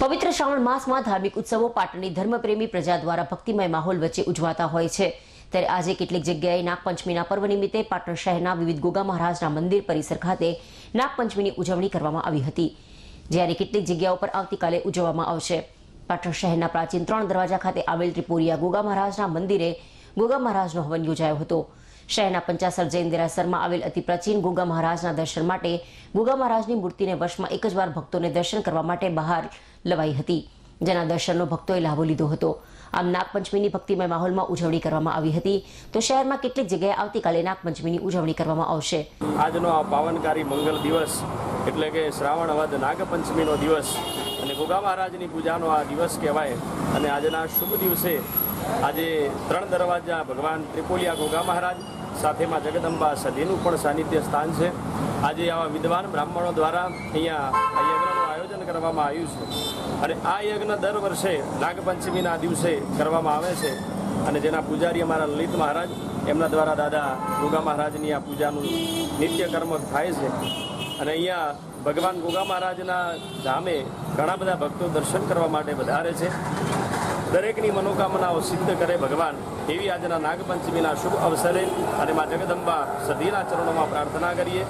પવિત્ર શ્રાવણ માસમાં ધાર્મિક ઉત્સવો પાટણની ધર્મપ્રેમી પ્રજા દ્વારા ભક્તિમય માહોલ વચ્ચે ઉજવાતા હોય છે. ત્યારે આજે કેટલીક જગ્યાએ નાગપંચમીના પર્વ નિમિત્તે પાટણ શહેરના વિવિધ ગોગા મહારાજના મંદિર પરિસર ખાતે નાગપંચમીની ઉજવણી કરવામાં આવી હતી, જ્યારે કેટલીક જગ્યાઓ પર આવતીકાલે ઉજવવામાં આવશે. પાટણ શહેરના પ્રાચીન ત્રણ દરવાજા ખાતે આવેલ ત્રિપુરિયા ગોગા મહારાજના મંદિરે ગોગા મહારાજનો હવન યોજાયો હતો. શહેરના પંચાસર જૈન દેરાસરમાં આવેલ અતિ પ્રાચીન ગુગા મહારાજના દર્શન માટે ગોગા મહારાજની મૂર્તિને વર્ષમાં એક જ વાર ભક્તોને દર્શન કરવા માટે બહાર લવાઈ હતી, જેના દર્શનનો ભક્તોએ લાભો લીધો હતો. આમ નાગપંચમીની ભક્તિમય માહોલમાં ઉજવણી કરવામાં આવી હતી. તો શહેરમાં કેટલીક જગ્યાએ આવતીકાલે નાગપંચમીની ઉજવણી કરવામાં આવશે. આજનો આ પાવનકારી મંગલ દિવસ એટલે કે શ્રાવણ વદ નાગપંચમીનો દિવસ અને ગોગા મહારાજની પૂજાનો આ દિવસ કહેવાય. અને આજના શુભ દિવસે આજે ત્રણ દરવાજા ભગવાન ત્રિપોલિયા ગોગા મહારાજ સાથેમાં જગદંબા સધીનું પણ સાનિધ્ય સ્થાન છે. આજે આવા વિદ્વાન બ્રાહ્મણો દ્વારા અહીંયા આ યજ્ઞનું આયોજન કરવામાં આવ્યું છે. અને આ યજ્ઞ દર વર્ષે નાગપંચમીના દિવસે કરવામાં આવે છે. અને જેના પૂજારી અમારા લલિત મહારાજ, એમના દ્વારા દાદા ગોગા મહારાજની આ પૂજાનું નિત્ય કર્મ થાય છે. અને અહીંયા ભગવાન ગોગા મહારાજના ધામે ઘણા બધા ભક્તો દર્શન કરવા માટે વધારે છે. દરેકની મનોકામનાઓ સિદ્ધ કરે ભગવાન. એવી આજના નાગપંચમીના શુભ અવસરે અને મા જગદંબા સધીના ચરણોમાં પ્રાર્થના કરીએ.